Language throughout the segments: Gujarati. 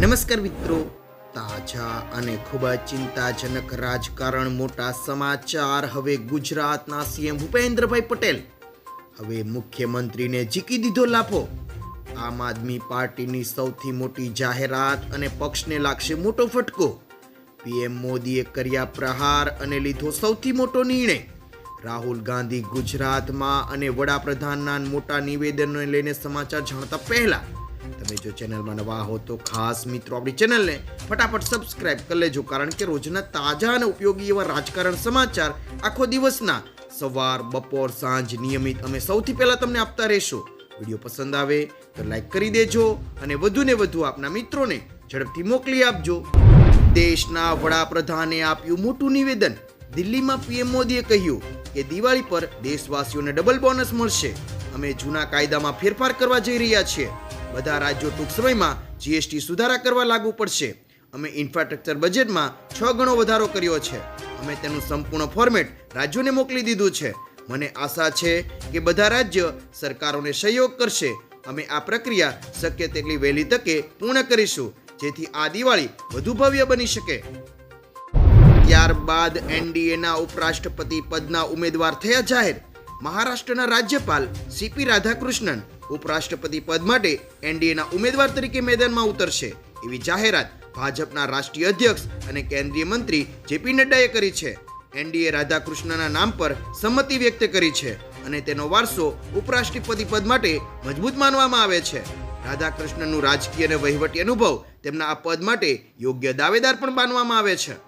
નમસ્કાર મિત્રો. તાજા અને ખૂબ જ ચિંતાજનક રાજકારણ મોટા સમાચાર હવે ગુજરાતના સીએમ ભૂપેન્દ્રભાઈ પટેલ. હવે મુખ્યમંત્રીને જીકી દીધો લાફો. આમ આદમી પાર્ટીની સૌથી મોટી જાહેરાત અને પક્ષને લાગશે મોટો ફટકો. પીએમ મોદીએ કર્યા પ્રહાર અને લીધો સૌથી મોટો નિર્ણય. રાહુલ ગાંધી ગુજરાતમાં અને વડાપ્રધાનના મોટા નિવેદનને લઈને સમાચાર જાણતા પહેલા તમે જો ચેનલમાં નવા હો તો ખાસ મિત્રો આપણી ચેનલને ફટાફટ સબસ્ક્રાઇબ કરી લેજો, કારણ કે રોજના તાજા અને ઉપયોગી એવા રાજકારણ સમાચાર આખો દિવસના સવાર, બપોર, સાંજ નિયમિત અમે સૌથી પહેલા તમને આપતા રહેશો. વીડિયો પસંદ આવે તો લાઈક કરી દેજો અને વધુને વધુ આપના મિત્રોને ઝડપથી મોકલી આપજો. દેશના વડાપ્રધાને આપ્યું મોટું નિવેદન. દિલ્હીમાં પીએમ મોદીએ કહ્યું કે દિવાળી પર દેશવાસીઓને ડબલ બોનસ મળશે. અમે જૂના કાયદામાં ફેરફાર કરવા જઈ રહ્યા છીએ. બધા રાજ્યો ટૂંક સમયમાં જીએસટી સુધારા કરવા લાગુ પડશે. અમે ઇન્ફ્રાસ્ટ્રક્ચર બજેટમાં છ ગણો વધારો કર્યો છે. અમે તેનું સંપૂર્ણ ફોર્મેટ રાજ્યોને મોકલી દીધું છે. મને આશા છે કે બધા રાજ્ય સરકારોને સહયોગ કરશે. અમે આ પ્રક્રિયા શક્ય તેટલી વહેલી તકે પૂર્ણ કરીશું, જેથી આ દિવાળી વધુ ભવ્ય બની શકે. ત્યારબાદ એનડીએના ઉપરાષ્ટ્રપતિ પદના ઉમેદવાર થયા જાહેર. મહારાષ્ટ્રના રાજ્યપાલ સીપી રાધાકૃષ્ણન ઉપરાષ્ટ્રપતિ પદ માટે એનડીએના ઉમેદવાર તરીકે મેદાનમાં ઉતરશે એવી જાહેરાત ભાજપના રાષ્ટ્રીય અધ્યક્ષ અને કેન્દ્રીય મંત્રી જેપી નડ્ડાએ કરી છે. એનડીએ રાધાકૃષ્ણના નામ પર સંમતિ વ્યક્ત કરી છે અને તેનો વારસો ઉપરાષ્ટ્રપતિ પદ માટે મજબૂત માનવામાં આવે છે. રાધાકૃષ્ણનું રાજકીય અને વહીવટી અનુભવ તેમના આ પદ માટે યોગ્ય દાવેદાર પણ માનવામાં આવે છે.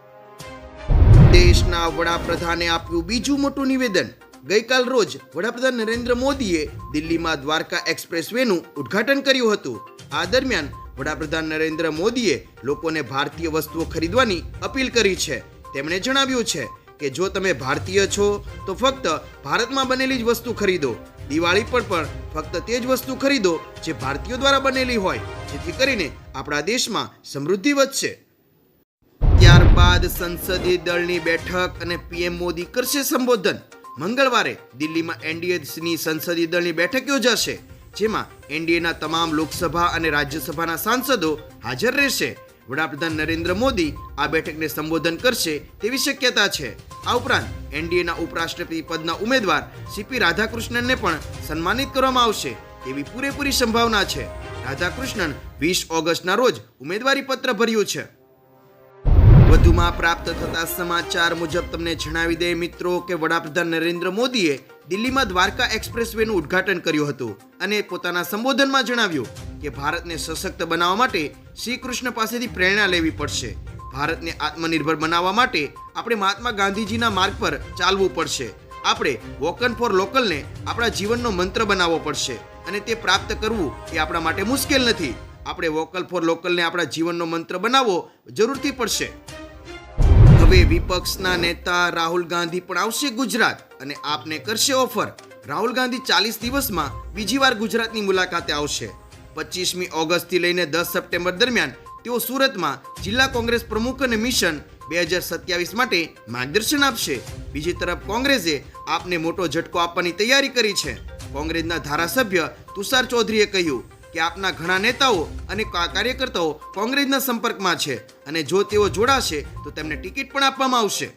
દેશના વડાપ્રધાને આપ્યું બીજું મોટું નિવેદન ગઈકાલ રોજ વડાપ્રધાન નરેન્દ્ર મોદીએ દિલ્હીમાં દ્વારકા એક્સપ્રેસ વેનું ઉદ્ઘાટન કર્યું હતું. આ દરમિયાન વડાપ્રધાન નરેન્દ્ર મોદીએ લોકોને ભારતીય વસ્તુઓ ખરીદવાની અપીલ કરી છે. તેમણે જણાવ્યું છે કે જો તમે ભારતીય છો, તો ફક્ત ભારતમાં બનેલી જ વસ્તુ ખરીદો. દિવાળી પર પણ ફક્ત તે જ વસ્તુ ખરીદો જે ભારતીયો દ્વારા બનેલી હોય, જેથી કરીને આપણા દેશમાં સમૃદ્ધિ વધશે. ત્યારબાદ સંસદીય દળની બેઠક અને પીએમ મોદી કરશે સંબોધન. મંગળવારે દિલ્હીમાં એનડીએની સંસદીય દળની બેઠક યોજાશે, જેમાં એનડીએના તમામ લોકસભા અને રાજ્યસભાના સાંસદો હાજર રહેશે. વડાપ્રધાન નરેન્દ્ર મોદી આ બેઠકને સંબોધન કરશે તેવી શક્યતા છે. આ ઉપરાંત એનડીએના ઉપરાષ્ટ્રપતિ પદના ઉમેદવાર સીપી રાધાકૃષ્ણનને પણ સન્માનિત કરવામાં આવશે તેવી પૂરેપૂરી સંભાવના છે. રાધાકૃષ્ણન વીસ ઓગસ્ટના રોજ ઉમેદવારી પત્ર ભર્યું છે. વધુમાં પ્રાપ્ત થતા સમાચાર મુજબ તમને જણાવી દઈએ મિત્રો કે વડાપ્રધાન નરેન્દ્ર મોદીએ દિલ્હીમાં દ્વારકા એક્સપ્રેસ વેનું ઉદ્ઘાટન કર્યું હતું અને પોતાના સંબોધનમાં જણાવ્યું કે ભારતને સશક્ત બનાવવા માટે શ્રી કૃષ્ણ પાસેથી પ્રેરણા લેવી પડશે. ભારતને આત્મનિર્ભર બનાવવા માટે આપણે મહાત્મા ગાંધીજીના માર્ગ પર ચાલવું પડશે. આપણે વોકન ફોર લોકલને આપણા જીવનનો મંત્ર બનાવવો પડશે અને તે પ્રાપ્ત કરવું એ આપણા માટે મુશ્કેલ નથી. આપણે વોકલ ફોર લોકલને આપણા જીવનનો મંત્ર બનાવવો જરૂરથી પડશે. હવે વિપક્ષના નેતા રાહુલ ગાંધી પણ આવશે ગુજરાત અને આપને કરશે ઓફર. રાહુલ ગાંધી ચાલીસ દિવસમાં બીજી વાર ગુજરાતની મુલાકાતે આવશે. પચીસમી ઓગસ્ટથી લઈને દસ સપ્ટેમ્બર દરમિયાન તેઓ સુરતમાં જિલ્લા કોંગ્રેસ પ્રમુખ અને મિશન બે હજાર સત્યાવીસ માટે માર્ગદર્શન આપશે. બીજી તરફ કોંગ્રેસે આપને મોટો ઝટકો આપવાની તૈયારી કરી છે. કોંગ્રેસના ધારાસભ્ય તુષાર ચૌધરીએ કહ્યું કે આપના ઘણા નેતાઓ અને કાર્યકર્તાઓ કોંગ્રેસના સંપર્કમાં છે અને જો તેઓ જોડાશે, તો તેમને ટિકિટ પણ આપવામાં આવશે.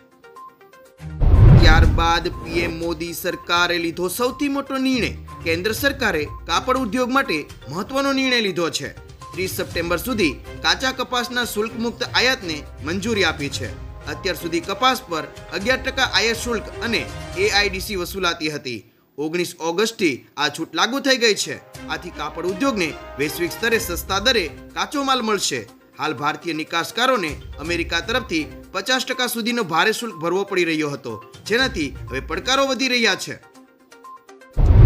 ત્યારબાદ પીએમ મોદી સરકારે લીધો સૌથી મોટો નિર્ણય. કેન્દ્ર સરકારે કાપડ ઉદ્યોગ માટે મહત્વનો નિર્ણય લીધો છે. ત્રીસ સપ્ટેમ્બર સુધી કાચા કપાસના શુલ્ક મુક્ત આયાતને મંજૂરી આપી છે. અત્યાર સુધી કપાસ પર અગિયાર ટકા આયાત શુલ્ક અને એઆઈડીસી વસૂલાતી હતી. ઓગણીસ ઓગસ્ટથી આ છૂટ લાગુ થઈ ગઈ છે. આથી કાપડ ઉદ્યોગને વૈશ્વિક સ્તરે સસ્તા દરે કાચો માલ મળશે. હાલ ભારતીય નિકાસકારોને અમેરિકા તરફથી પચાસ ટકા સુધીનો ભારે શુલ્ક ભરવો પડી રહ્યો હતો, જેનાથી હવે પડકારો વધી રહ્યા છે.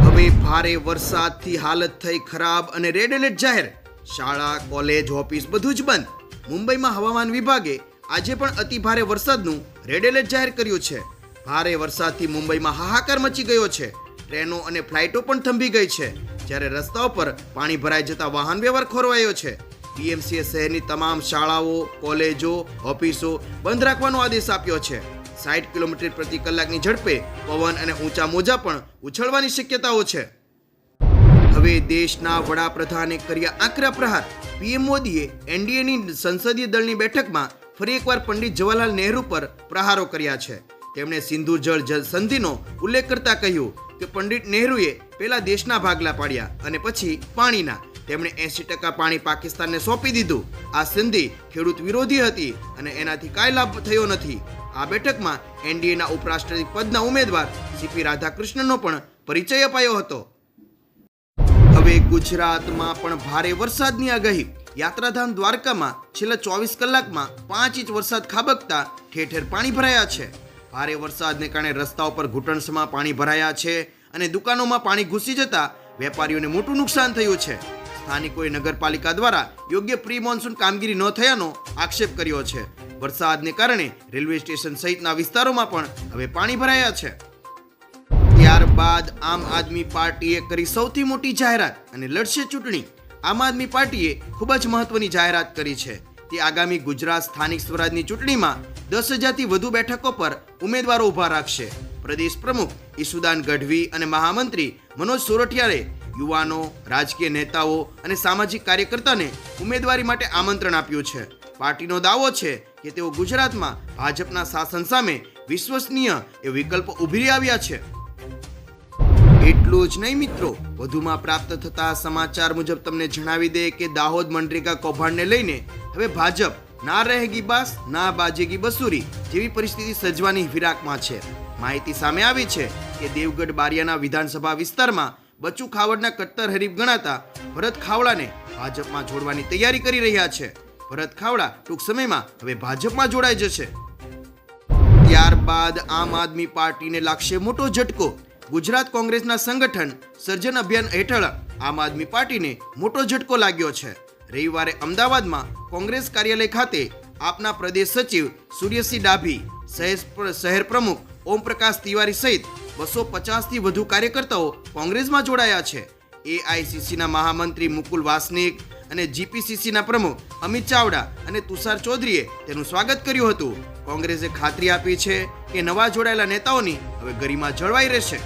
હવે ભારે વરસાદથી હાલત થઈ ખરાબ અને રેડ એલર્ટ જાહેર. શાળા, કોલેજ, ઓફિસ બધું જ બંધ. મુંબઈમાં હવામાન વિભાગે આજે પણ અતિ ભારે વરસાદનું રેડ એલર્ટ જાહેર કર્યું છે. ભારે વરસાદથી મુંબઈમાં હાહાકાર મચી ગયો છે. ટ્રેનો અને ફ્લાઇટો પણ થંભી ગઈ છે. જ્યારે રસ્તાઓ પર પાણી ભરાઈ જતા વાહન વ્યવહાર ખોરવાયો છે. બીએમસીએ શહેરની તમામ શાળાઓ, કોલેજો, ઓફિસો બંધ રાખવાનો આદેશ આપ્યો છે. સાઠ કિલોમીટર પ્રતિ કલાકની ઝડપે પવન અને ઊંચા મોજા પણ ઉછળવાની શક્યતાઓ છે. હવે દેશના વડાપ્રધાને કર્યા આકરા પ્રહાર. પીએમ મોદીએ એનડીએની સંસદીય દળની બેઠકમાં ફરી એકવાર પંડિત જવાહરલાલ નહેરુ પર પ્રહારો કર્યા છે. તેમણે સિંધુ જળ જલ સંધિનો ઉલ્લેખ કરતા કહ્યું કે પંડિત નહેરુએ પહેલા દેશના ભાગલા પાડ્યા અને પછી પાણીના. તેમણે એસી ટકા પાણી પાકિસ્તાનને સોંપી દીધું. આ સંધિ ખેડૂત વિરોધી હતી અને એનાથી કાંઈ લાભ થયો નથી. આ બેઠકમાં એનડીએના ઉપરાષ્ટ્રપતિ પદના ઉમેદવાર સીપી રાધાકૃષ્ણનો પણ પરિચય અપાયો હતો. હવે ગુજરાતમાં પણ ભારે વરસાદની આગાહી. યાત્રાધામ દ્વારકામાં છેલ્લા ચોવીસ કલાકમાં પાંચ ઇંચ વરસાદ ખાબકતા ઠેર ઠેર પાણી ભરાયા છે. ભારે વરસાદને કારણે રસ્તાઓ પર ઘૂંટણસમાં પાણી ભરાયા છે અને દુકાનોમાં પાણી ઘૂસી જતા વેપારીઓને મોટું નુકસાન થયું છે. સ્થાનિકોએ નગરપાલિકા દ્વારા યોગ્ય પ્રી મોન્સૂન કામગીરી ન થયાનો આક્ષેપ કર્યો છે. વરસાદને કારણે રેલવે સ્ટેશન સહિતના વિસ્તારોમાં પણ હવે પાણી ભરાયા છે. ત્યારબાદ આમ આદમી પાર્ટીએ કરી સૌથી મોટી જાહેરાત અને લડશે ચૂંટણી. આમ આદમી પાર્ટીએ ખૂબ જ મહત્વની જાહેરાત કરી છે. તે આગામી ગુજરાત સ્થાનિક સ્વરાજની ચૂંટણીમાં દસ હજારથી વધુ બેઠકો પર ઉમેદવારો ઊભા રાખશે. પ્રદેશ પ્રમુખ ઈસુદાન ગઢવી અને મહામંત્રી મનોજ સોરઠિયાએ યુવાનો, રાજકીય નેતાઓ અને સામાજિક કાર્યકર્તાને ઉમેદવારી માટે આમંત્રણ આપ્યું છે. પાર્ટીનો દાવો છે કે તેઓ ગુજરાતમાં ભાજપના શાસન સામે વિશ્વસનીય એ વિકલ્પ ઉભરી આવ્યા છે. એટલું જ નહીં મિત્રો. વધુમાં પ્રાપ્ત થતા સમાચાર મુજબ તમને જણાવી દે કે દાહોદ મનરેગા કૌભાંડને લઈને હવે ભાજપ ના રહેગી બાસ, ના બાજેગી બસુરી જેવી પરિસ્થિતિ સર્જવાની ફિરાકમાં છે. માહિતી સામે આવી છે કે દેવગઢ બારિયાના વિધાનસભા વિસ્તારમાં બચુ ખાવડના કટ્ટર હરીફ ગણાતા ભરત ખાવડાને ભાજપમાં જોડવાની તૈયારી કરી રહ્યા છે. ભરત ખાવડા ટૂંક સમયમાં હવે ભાજપમાં જોડાઈ જશે. ત્યારબાદ આમ આદમી પાર્ટીને લાગશે મોટો ઝટકો. ગુજરાત કોંગ્રેસના સંગઠન સર્જન અભિયાન હેઠળ આમ આદમી પાર્ટીને મોટો ઝટકો લાગ્યો છે. રવિવારે અમદાવાદમાં કોંગ્રેસ કાર્યાલય ખાતે આપના પ્રદેશ સચિવ સૂર્યસિંહ ડાભી શહેર પ્રમુખ ઓમ પ્રકાશ તિવારી સહિત બસો પચાસથી વધુ કાર્યકર્તાઓ કોંગ્રેસમાં જોડાયા છે. એઆઈસીસીના મહામંત્રી મુકુલ વાસનિક અને જીપીસીસીના પ્રમુખ અમિત ચાવડા અને તુષાર ચૌધરીએ તેનું સ્વાગત કર્યું હતું. કોંગ્રેસે ખાતરી આપી છે કે નવા જોડાયેલા નેતાઓની હવે ગરિમા જળવાઈ રહેશે.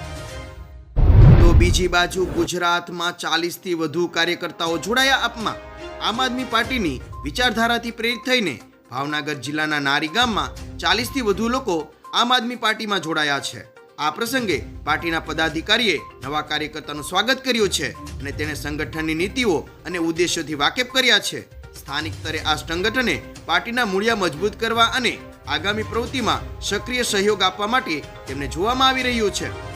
બીજી બાજુ ગુજરાતમાં ચાલીસથી વધુ કાર્યકર્તાઓ જોડાયા આપમાં. આમ આદમી પાર્ટીની વિચારધારાથી પ્રેરિત થઈને ભાવનગર જિલ્લાના નારી ગામમાં ચાલીસથી વધુ લોકો આમ આદમી પાર્ટીમાં જોડાયા છે. આ પ્રસંગે પાર્ટીના પદાધિકારીએ નવા કાર્યકર્તાનું સ્વાગત કર્યું છે અને તેને સંગઠનની નીતિઓ અને ઉદ્દેશ્યોથી વાકેફ કર્યા છે. સ્થાનિક સ્તરે આ સંગઠને પાર્ટીના મૂળિયા મજબૂત કરવા અને આગામી પ્રવૃત્તિમાં સક્રિય સહયોગ આપવા માટે તેમને જોવામાં આવી રહ્યું છે.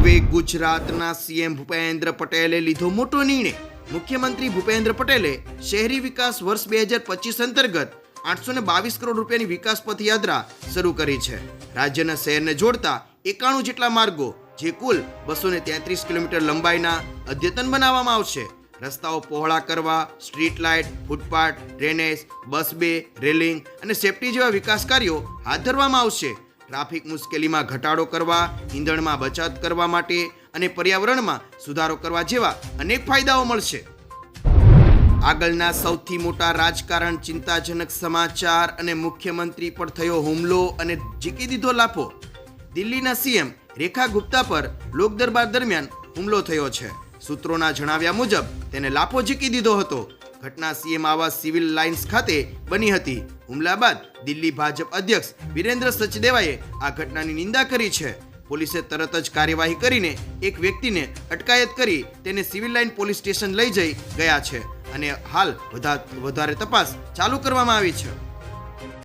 હવે ગુજરાતના સીએમ ભૂપેન્દ્ર પટેલે લીધો મોટો નિર્ણય. મુખ્યમંત્રી ભૂપેન્દ્ર પટેલે શહેરી વિકાસ વર્ષ બે હજાર પચીસ અંતર્ગત આઠસો ને બાવીસ કરોડ રૂપિયાની વિકાસ પથયાત્રા શરૂ કરી છે. રાજ્યના શહેરને જોડતા એકાણું જેટલા માર્ગો, જે કુલ બસો ને તેત્રીસ કિલોમીટર લંબાઈના અદ્યતન બનાવવામાં આવશે. રસ્તાઓ પહોળા કરવા, street light, footpath, drainage, bus bay, railing અને સેફટી જેવા વિકાસ કાર્યો હાથ ધરવામાં આવશે. ટ્રાફિક મુશ્કેલીમાં ઘટાડો કરવા, ઈંધણમાં બચત કરવા માટે અને પર્યાવરણમાં સુધારો કરવા જેવા અનેક ફાયદાઓ મળશે. આગળના સૌથી મોટા રાજકારણ ચિંતાજનક સમાચાર અને મુખ્યમંત્રી પર થયો હુમલો અને જીકી દીધો લાફો. દિલ્હીના સીએમ રેખા ગુપ્તા પર લોકદરબાર દરમિયાન હુમલો થયો છે. સૂત્રોના જણાવ્યા મુજબ તેને લાફો જીકી દીધો હતો. ઘટના સીએમ આવાસ સિવિલ લાઇન્સ ખાતે બની હતી. હુમલા બાદ દિલ્હી ભાજપ અધ્યક્ષ વિરેન્દ્ર સચદેવાએ આ ઘટનાની નિંદા કરી છે. પોલીસે તરત જ કાર્યવાહી કરીને એક વ્યક્તિને અટકાયત કરી તેને સિવિલ લાઇન પોલીસ સ્ટેશન લઈ જઈ ગયા છે અને હાલ વધા- વધારે તપાસ ચાલુ કરવામાં આવી છે.